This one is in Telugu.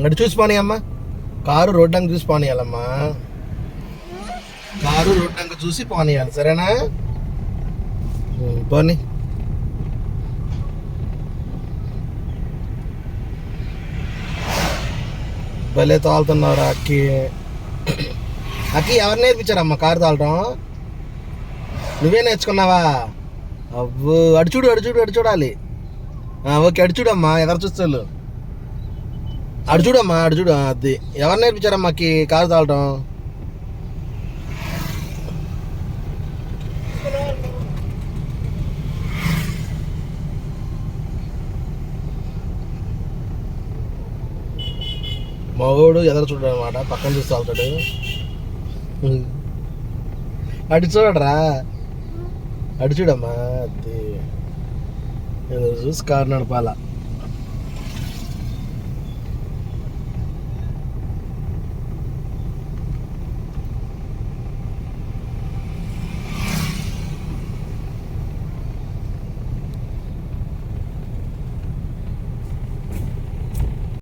అటు చూసి పోనీయమ్మా కారు రోడ్డంగా చూసి పోనీయాలమ్మా కారు రోడ్డంగా చూసి పోనీయాలి సరేనా పోనీ భలే తోలుతున్నారా అక్కి అక్కి ఎవరు నేర్పించారమ్మా కారు తోలటం నువ్వే నేర్చుకున్నావా అవ్వు అడుచుడు అడుచుడు అడు చూడాలి ఓకే అడుచుడమ్మా ఎదురు చూస్తాను అడు చూడమ్మా అడు చూడు అది ఎవరు నేర్పించారమ్మా కారు తాగటం మగోడు ఎదురు చూడడు అనమాట పక్కన చూస్తూ వెళ్తాడు అటు చూడరా? అటు చూడమ్మా అది. ఏదో చూసి కారు నడపాల.